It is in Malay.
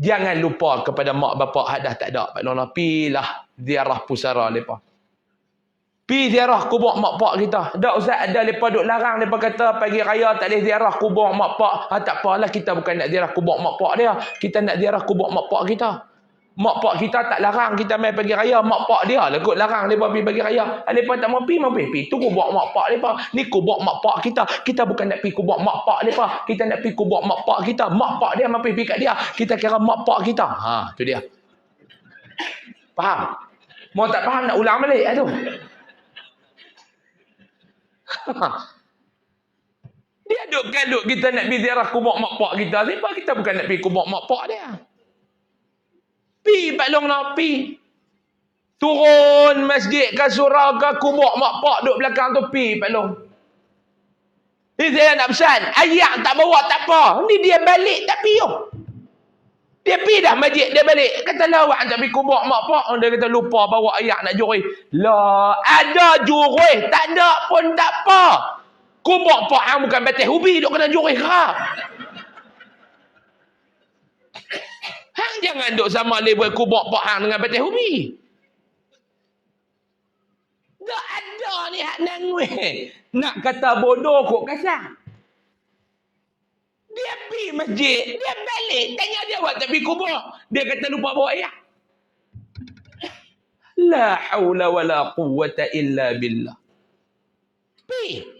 Jangan lupa kepada mak bapak hadah tak ada. Pak Lona, pilah ziarah pusara mereka. Pi ziarah kubur mak pak kita. Tak usah ada mereka duk larang. Mereka kata pagi raya tak boleh ziarah kubur mak pak. Ha, tak apalah kita bukan nak ziarah kubur mak pak dia. Kita nak ziarah kubur mak pak kita. Mak pak kita tak larang kita main pagi raya. Mak pak dia lah kot larang mereka pergi pagi raya. Mereka tak mau pergi, mau pergi. Pi tu kubur mak pak mereka. Ni kubur mak pak kita. Kita bukan nak pergi kubur mak pak mereka. Kita nak pergi kubur mak pak kita. Mak pak dia mau pergi kat dia. Kita kira mak pak kita. Ha, tu dia. Faham? Mau tak faham nak ulang balik. Aduh. dia duk galut kita nak pergi ziarah kubur mak pak kita. Sebab kita bukan nak pergi kubur mak pak dia. Pi Pak Long nak pi. Turun masjid ke surau ke kubur mak pak duk belakang tu pi Pak Long. Ni saya nak pesan. Ayah tak bawa tak apa. Ni dia balik tak pi yo. Dia pi dah masjid dia balik. Kata lawak tak pi kubur mak pak. Dia kata lupa bawa ayah nak juri. Lah ada juri. Tak ada pun tak apa. Kubur pak hang bukan batas ubi duk kena juri kerap. Hang jangan duk sama label kubur pak hang dengan batas ubi. Tak ada ni hak nangwe. Nak kata bodoh kok kasar. Dia pergi masjid, dia balik. Tanya dia buat tak pergi kubur. Dia kata lupa bawa ayah. La hawla wa la quwwata illa billah. Pergi.